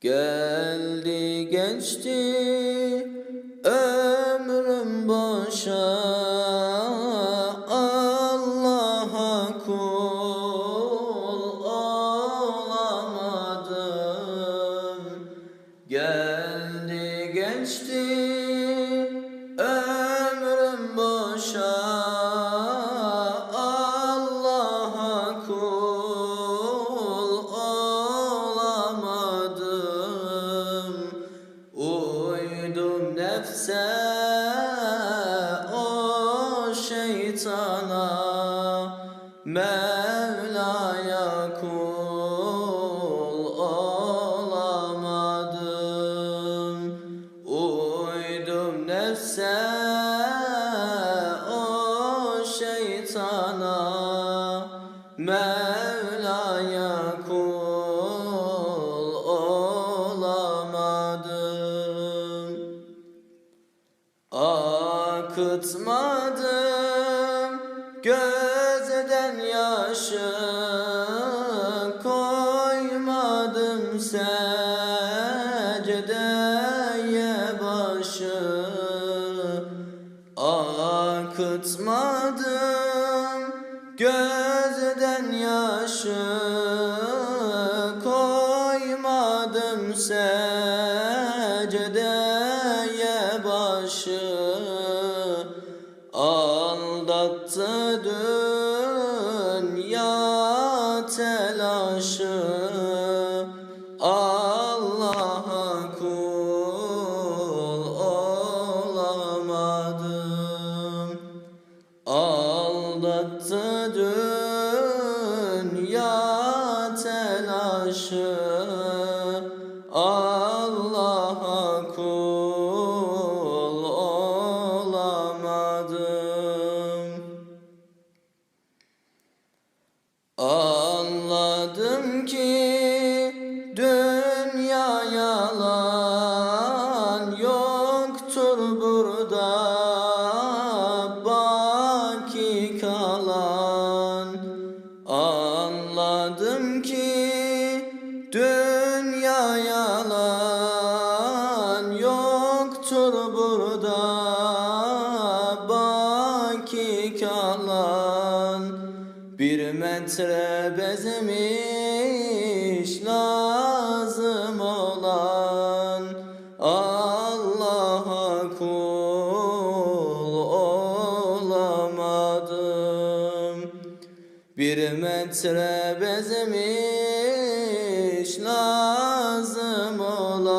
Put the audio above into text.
Geldi geçti ömrüm boşa. Allah'a kul olamadım. Geldi geçti şeytana Mevla'ya kul olamadım. Uydum nefse o şeytana Mevla'ya kul olamadım. Akıtmadım gözden yaşı Koymadım secdeye başı. Akıtmadım gözden yaşı Koymadım secdeye Aldattı dünya telaşı. Allah'a kul olamadım. Aldattı dünya telaşı. Allah'a kul olamadım Anladım ki dünya yalan yoktur burada baki kalan. Anladım ki dünya yalan yoktur burada baki kalan bir metre bezmiş lazım olan Allah'a kul olamadım. Bir metre bezmiş lazım olan